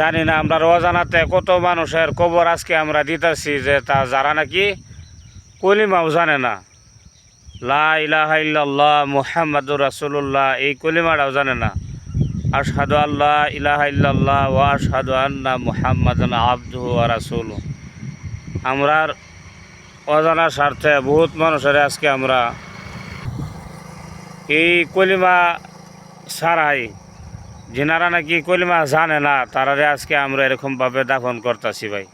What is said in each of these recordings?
জানি না, আমরা অজানাতে কত মানুষের কবর আজকে আমরা দিতেছি যে তা যারা নাকি কলিমাও জানে না। লা ইলাহা ইল্লাল্লাহ মুহাম্মাদুর রাসূলুল্লাহ, এই কলিমাটাও জানে না। আশহাদু আল্লাহ ইলাহা ইল্লাল্লাহ ওয়া আশহাদু আন্না মুহাম্মাদান আবদুহু ওয়া রাসূলুহু। আমরার অজানার স্বার্থে বহুত মানুষের আজকে আমরা এই কলিমা ছাড়াই যেনারা নাকি কলিমা জানে না, তারারে আজকে আমরা এরকমভাবে দাফন করতেছি ভাই।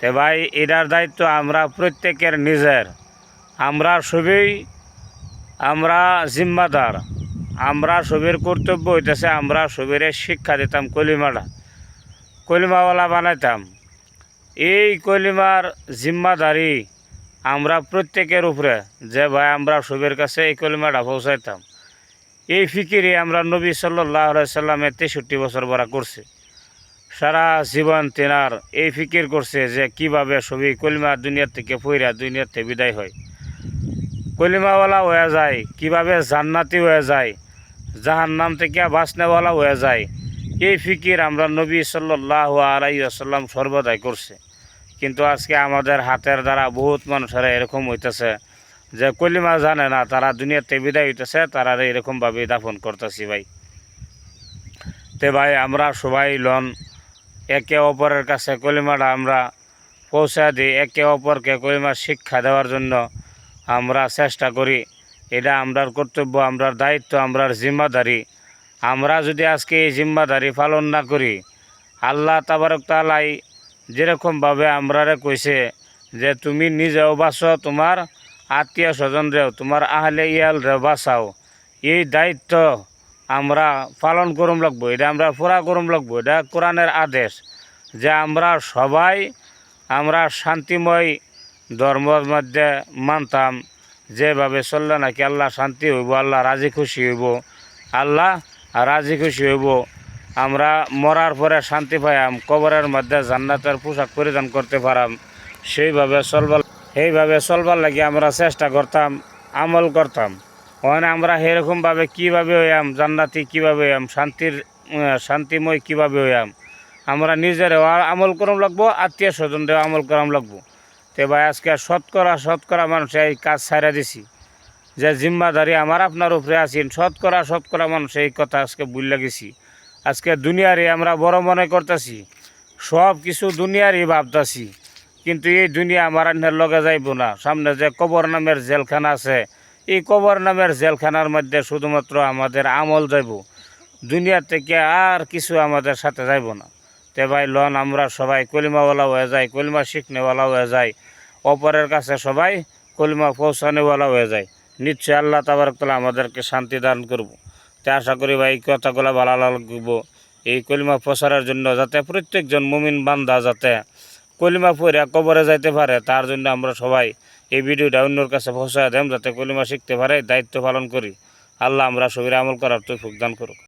তে ভাই, এটার দায়িত্ব আমরা প্রত্যেকের নিজের। আমরা সবই, আমরা জিম্মাদার। আমরা সবের কর্তব্য হইতেছে আমরা সবের শিক্ষা দিতাম কলিমাটা। কলিমাওয়ালা বানাইতাম। এই কলিমার জিম্মাদারি আমরা প্রত্যেকের উপরে। যে ভাই, আমরা সবের কাছে এই কলিমাটা পৌঁছাইতাম। এই ফিকিরে আমরা নবী সাল্লাহ সাল্লামের তেষট্টি বছর বড়া করছে। সারা জীবন তেনার এই ফিকির করছে যে কীভাবে সবই কলিমা দুনিয়ার থেকে ফইরা দুনিয়ার থেকে বিদায় হয়। কলিমাওয়ালা হয়ে যায়, কীভাবে জান্নাতি হয়ে যায় জাহান নাম থেকে বাসনেওয়ালা হয়ে যায়, এই ফিকির আমরা নবী সাল্লাহ আলাইসাল্লাম সর্বদাই করছে। কিন্তু আজকে আমাদের হাতের দ্বারা বহুত মানুষেরা এরকম হইতেছে যে কলিমা জানে না, তারা দুনিয়াতে বিদায় হইতেছে, তারা এরকমভাবে দাফন করতেছি ভাই। তে ভাই, আমরা সবাই লন, একে অপরের কাছে কলিমাটা আমরা পৌঁছা দিই, একে অপরকে কলিমা শিক্ষা দেওয়ার জন্য আমরা চেষ্টা করি। এটা আমরার কর্তব্য, আমরার দায়িত্ব, আমরার জিম্মাদারি। আমরা যদি আজকে এই জিম্মাদারি পালন না করি, আল্লাহ তাবারক তালাই যেরকমভাবে আমরারে কইছে যে, তুমি নিজেও বাঁচো, তোমার আত্মীয় স্বজনরেও তোমার আহলে ইয়ালরেও বাঁচাও। এই দায়িত্ব আমরা পালন করুম লাগবো, এটা আমরা পুরা করুম লাগবো, এটা কোরআনের আদেশ যে আমরা সবাই আমরা শান্তিময় ধর্মের মধ্যে মানতাম, যেভাবে চললে নাকি আল্লাহ শান্তি হইব, আল্লাহ রাজি খুশি হইব। আল্লাহ রাজি খুশি হইব, আমরা মরার পরে শান্তি পাইয়াম, কবরের মধ্যে জান্নাতের পোশাক পরিধান করতে পারাম, সেইভাবে চলবার সেইভাবে চলবার লাগে আমরা চেষ্টা করতাম, আমল করতাম। ওখানে আমরা সেরকমভাবে কীভাবে হইয়াম, জান্নাতি কীভাবে হইয়াম, শান্তির শান্তিময় কীভাবে হইয়াম, আমরা নিজেরাও আমল করম লাগবো, আত্মীয় স্বজনরাও আমল করাম লাগবো। তে ভাই, আজকে শতকরা শতকরা মানুষ এই কাজ ছাড়া দিছি। যে জিম্মাদারি আমার আপনার উপরে আছেন শতকরা শতকরা মানুষ এই কথা আজকে বুঝলে গেছি। আজকে দুনিয়ারই আমরা বড় মনে করতেছি সব কিছু দুনিয়ারই ভাবতাছি। কিন্তু এই দুনিয়া আমার আন্নার লগে যাইব না। সামনে যে কবর নামের জেলখানা আছে, এই কবর নামের জেলখানার মধ্যে শুধুমাত্র আমাদের আমল যাইব। দুনিয়া থেকে আর কিছু আমাদের সাথে যাইব না। তে ভাই, লন, আমরা সবাই কলিমাওয়ালা হয়ে যাই, কলিমা শিখনেওয়ালা হয়ে যাই। অপরের কাছে সবাই কলিমা পৌঁছানেওয়ালা হয়ে যায় নিশ্চয় আল্লাহ তাবারকতলা আমাদেরকে শান্তি দান করব। তে আশা করি ভাই, এই কথাগুলো ভালো লাগব এই কলিমা প্রচারের জন্য যাতে প্রত্যেকজন মুমিন বান্দা যাতে কলিমা পড়ে কবরে যাইতে পারে, তার জন্য আমরা সবাই এই ভিডিওটা অন্যর কাছে পৌঁছায় দেম, যাতে কলিমা শিখতে পারে, দায়িত্ব পালন করি। আল্লাহ আমরা সবির আমল করার তো দান করুক।